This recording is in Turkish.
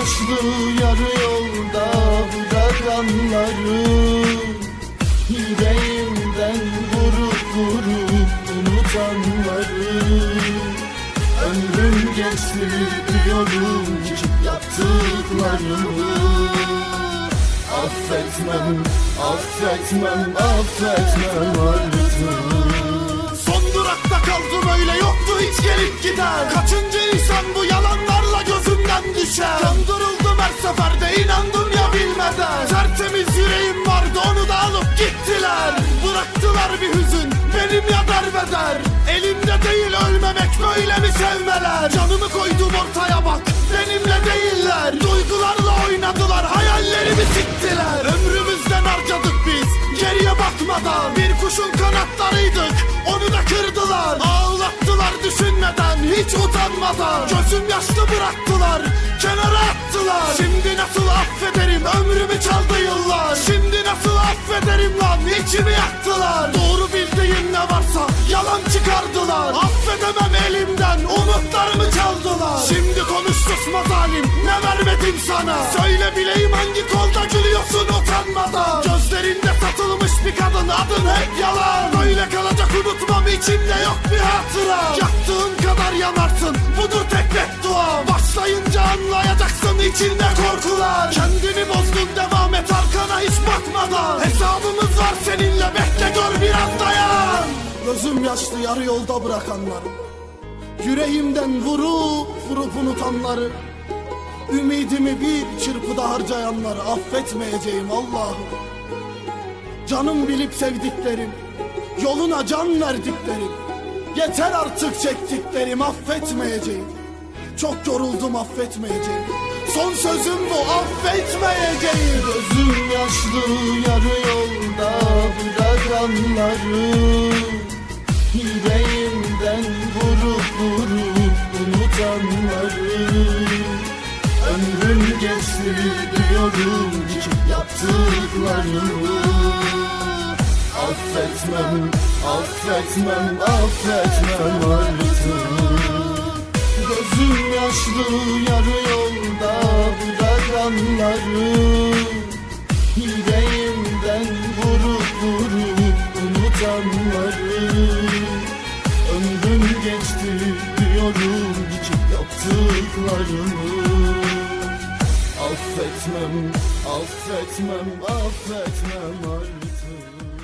yaşlı yarı yolda bırakanları Yüreğimden vurup vurup unutanları. Ömrüm geçti diyorum ki yaptıklarımı. Affetmem, affetmem, affetmem artık. Son durakta kaldım öyle yoktu hiç gelip giden. Kaçıncı insan bu yalanlarla gözümden düşer seferde inandım ya bilmeden. Tertemiz yüreğim vardı onu da alıp gittiler. Bıraktılar bir hüzün benim ya derbeder. Elimde değil ölmemek böyle mi sevmeler? Canımı koydum ortaya bak benimle değiller. Duygularla oynadılar hayallerimi siktiler. Ömrümüzden harcadık biz geriye bakmadan. Bir kuşun kanatlarıydık onu da kırdılar. Ağlattılar düşünmeden hiç utanmadan. Gözüm yaşlı bıraktılar ömrümü çaldı yıllar. Şimdi nasıl affederim lan? İçimi yaktılar. Doğru bildiğim ne varsa yalan çıkardılar. Affedemem elimden umutlarımı çaldılar. Şimdi konuş susma zalim ne vermedim sana? Söyle bileyim hangi kolda gülüyorsun utanmadan? Gözlerinde satılmış bir kadın adın hep yalan. Böyle kalacak unutmam içimde yok bir hatıra. Yaktığın kadar yanarsın budur tek beddua. Başlayınca anlayacaksın içinde korkular Gözüm yaşlı yarı yolda bırakanları Yüreğimden vurup vurup unutanları. Ümidimi bir çırpıda harcayanları affetmeyeceğim Allah'ım. Canım bilip sevdiklerim. Yoluna can verdiklerim. Yeter artık çektiklerim. Affetmeyeceğim. Çok yoruldum affetmeyeceğim. Son sözüm bu affetmeyeceğim. Gözüm yaşlı yarı yolda bırakanları Ömrüm geçti diyorum ki yaptıklarımı. Affetmem, affetmem, affetmem artık. Gözüm yaşlı yarı yolda bırakanları Yüreğimden vurup vurup unutanları. Ömrüm geçti diyorum yaptıklarımı Affetmem, affetmem, affetmem artık